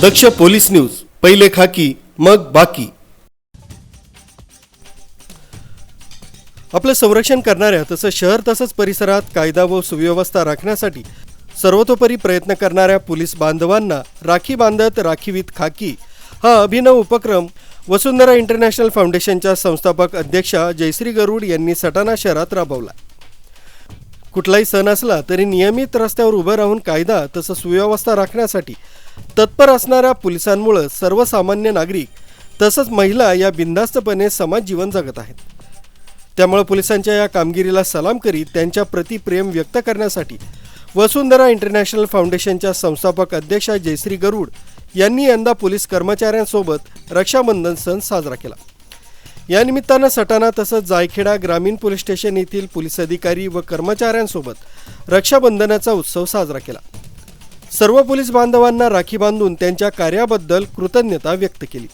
दक्ष police news पहिले खाकी मग बाकी. आपलं संरक्षण करणाऱ्या तसंच शहर तसंच परिसरात कायदा व सुव्यवस्था राखण्यासाठी सर्वतोपरी प्रयत्न करणाऱ्या पोलीस बांधवांना राखी बांधत राखीवीत खाकी हा अभिनव उपक्रम वसुंधरा इंटरनॅशनल फाउंडेशनच्या संस्थापक अध्यक्षा जयश्री गरुड यांनी सटाणा शहरात राबवला. कुठलाही सण असला तरी नियमित रस्त्यावर उभं राहून कायदा तसं सुव्यवस्था राखण्यासाठी तत्पर असणाऱ्या पोलिसांमुळं सर्वसामान्य नागरिक तसंच महिला या बिनधास्तपणे समाज जीवन जगत आहेत. त्यामुळे पोलिसांच्या या कामगिरीला सलाम करीत त्यांच्या प्रति प्रेम व्यक्त करण्यासाठी वसुंधरा इंटरनॅशनल फाउंडेशनच्या संस्थापक अध्यक्षा जयश्री गरुड यांनी यंदा पोलीस कर्मचाऱ्यांसोबत रक्षाबंधन सण साजरा केला. या निमित्तानं सटाणा तसंच जायखेडा ग्रामीण पोलीस स्टेशन येथील पोलीस अधिकारी व कर्मचाऱ्यांसोबत रक्षाबंधनाचा उत्सव साजरा केला. सर्व पोलीस बांधवांना राखी बांधून त्यांच्या कार्याबद्दल कृतज्ञता व्यक्त केली.